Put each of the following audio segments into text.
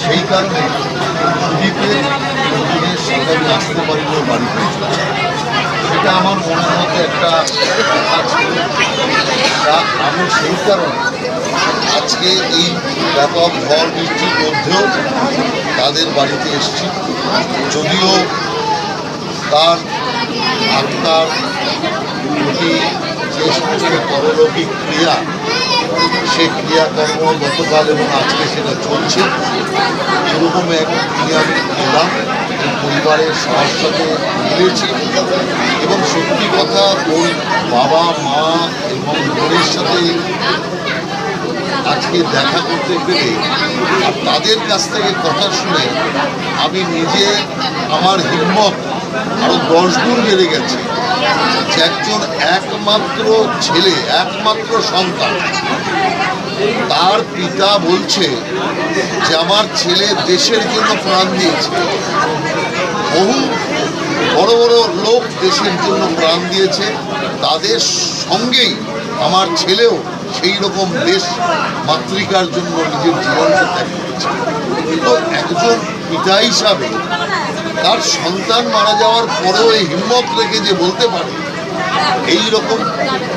সেই কারণে দিদিকে সেখানে আসতে পারিল বাড়ি হয়েছিল। সেটা আমার মনের মধ্যে একটা কাজ আমি সেই কারণে আজকে এই ব্যাপক ঝড় বৃষ্টির মধ্যেও তাদের বাড়িতে এসেছি। যদিও তার আত্মার প্রতি যে সমস্ত পরলৌকিক ক্রিয়া, সে ক্রিয়াকর্ম গতকাল এবং আজকে সেটা চলছে। এরকম এক ক্রিয়া পেলাম পরিবারের সবার সাথে মিলেছি এবং সত্যি কথা ওই বাবা, মা এবং বোনের সাথে আজকে দেখা করতে পেরে তাদের কাছ থেকে কথা শুনে আমি নিজে আমার হিম্মত আরও দশ গুণ বেড়ে গেছে যে একজন একমাত্র ছেলে, একমাত্র সন্তান। তার পিতা বলছে যে আমার ছেলে দেশের জন্য প্রাণ দিয়েছে। বহু বড় বড় লোক দেশের জন্য প্রাণ দিয়েছে। তাদের সঙ্গেই আমার ছেলেও সেই রকম দেশ মাতৃকার জন্য নিজের জীবনকে ত্যাগ করেছে। কিন্তু একজন পিতা হিসাবে তার সন্তান মারা যাওয়ার পরেও এই হিম্মত রেখে যে বলতে পারে এই রকম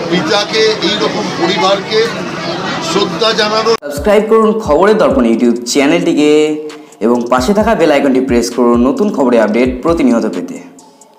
পিতাকে এই রকম পরিবারকে শ্রদ্ধা জানানো সাবস্ক্রাইব করুন খবরের দর্পণ ইউটিউব চ্যানেলটিকে এবং পাশে থাকা বেল আইকনটি প্রেস করুন নতুন খবরের আপডেট প্রতিনিয়ত পেতে।